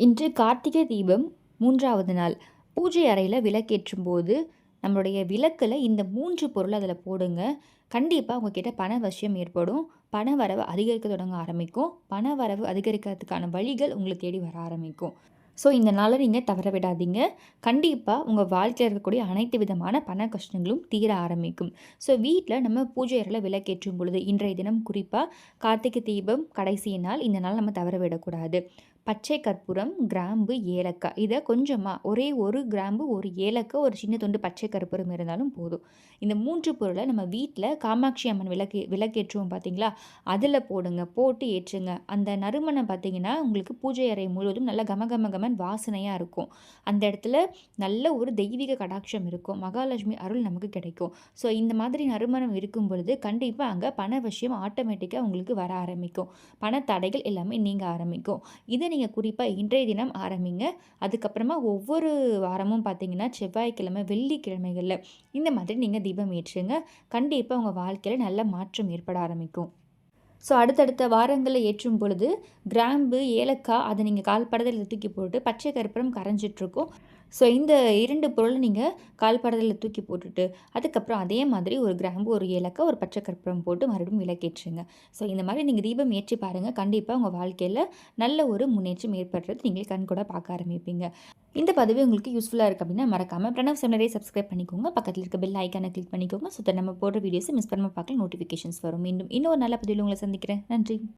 இன்று கார்த்திகை தீபம் மூன்றாவது நாள். பூஜை அறையில் விளக்கேற்றும் போது நம்மளுடைய விளக்கில் இந்த மூன்று பொருள் அதில் போடுங்க. கண்டிப்பாக உங்ககிட்ட பண வசியம் ஏற்படும். பண வரவு அதிகரிக்க தொடங்க ஆரம்பிக்கும். பண வரவு அதிகரிக்கிறதுக்கான வழிகள் உங்களை தேடி வர ஆரம்பிக்கும். ஸோ இந்த நாளை நீங்கள் தவற விடாதீங்க. கண்டிப்பாக உங்கள் வாழ்க்கையில் இருக்கக்கூடிய அனைத்து விதமான பண கஷ்டங்களும் தீர ஆரம்பிக்கும். ஸோ வீட்டில் நம்ம பூஜை அறையில் விளக்கேற்றும் பொழுது இன்றைய தினம் குறிப்பாக கார்த்திகை தீபம் கடைசி நாள் இந்த நாள் நம்ம தவற விடக்கூடாது. பச்சை கற்பூரம் கிராம்பு ஏலக்காய் இதை கொஞ்சமாக ஒரே ஒரு கிராம்பு ஒரு ஏலக்காய் ஒரு சின்ன தொண்டு பச்சை கற்பூரம் இருந்தாலும் போதும். இந்த மூன்று பொருளை நம்ம வீட்டில் காமாட்சி அம்மன் விளக்கு விளக்கேற்றுவோம் பார்த்தீங்களா அதில் போடுங்க போட்டு ஏற்றுங்க. அந்த நறுமணம் பார்த்தீங்கன்னா உங்களுக்கு பூஜை அறை முழுவதும் நல்ல கம கம கமன் வாசனையாக இருக்கும். அந்த இடத்துல நல்ல ஒரு தெய்வீக கடாட்சம் இருக்கும். மகாலட்சுமி அருள் நமக்கு கிடைக்கும். ஸோ இந்த மாதிரி நறுமணம் இருக்கும் பொழுது கண்டிப்பாக அங்கே பண விஷயம் ஆட்டோமேட்டிக்காக உங்களுக்கு வர ஆரம்பிக்கும். பண தடைகள் எல்லாமே நீங்கள் ஆரம்பிக்கும். இதை நீங்கள் குறிப்பாக இன்றைய தினம் ஆரம்பிங்க. அதுக்கப்புறமா ஒவ்வொரு வாரமும் பார்த்தீங்கன்னா செவ்வாய்க்கிழமை வெள்ளிக்கிழமைகளில் இந்த மாதிரி நீங்கள் தீபம் ஏற்றுங்க. கண்டிப்பாக உங்கள் வாழ்க்கையில் நல்ல மாற்றம் ஏற்பட ஆரம்பிக்கும். ஸோ அடுத்தடுத்த வாரங்களில் ஏற்றும் பொழுது கிராம்பு ஏலக்காய் அதை நீங்கள் கால்படத்தில் தூக்கி போட்டு பச்சை கருப்பரம் கரைஞ்சிட்ருக்கும். ஸோ இந்த இரண்டு பொருளை நீங்கள் கால்படத்தில் தூக்கி போட்டுட்டு அதுக்கப்புறம் அதே மாதிரி ஒரு கிராம்பு ஒரு ஏலக்காய் ஒரு பச்சை கற்பூரம் போட்டு மறுபடியும் விளக்கேற்றுங்க. ஸோ இந்த மாதிரி நீங்கள் தீபம் ஏற்றி பாருங்கள் கண்டிப்பாக உங்கள் வாழ்க்கையில் நல்ல ஒரு முன்னேற்றம் ஏற்படுறது நீங்கள் கண் கூட பார்க்க ஆரம்பிப்பீங்க. இந்த பதிவு உங்களுக்கு யூஸ்ஃபுல்லாக இருக்குது அப்படின்னா மறக்காமல் பிரணவ் செமினரே சப்ஸ்கிரைப் பண்ணிக்கோங்க. பக்கத்தில் இருக்க பெல் ஐக்கானை கிளிக் பண்ணிக்கோங்க. ஸோ நம்ம போடுற வீடியோஸை மிஸ் பண்ணாமல் பார்க்கலாம் நோட்டிஃபிகேஷன்ஸ் வரும். மீண்டும் இன்னொரு நல்ல பதிவில் உங்களை சந்திக்கிறேன். நன்றி.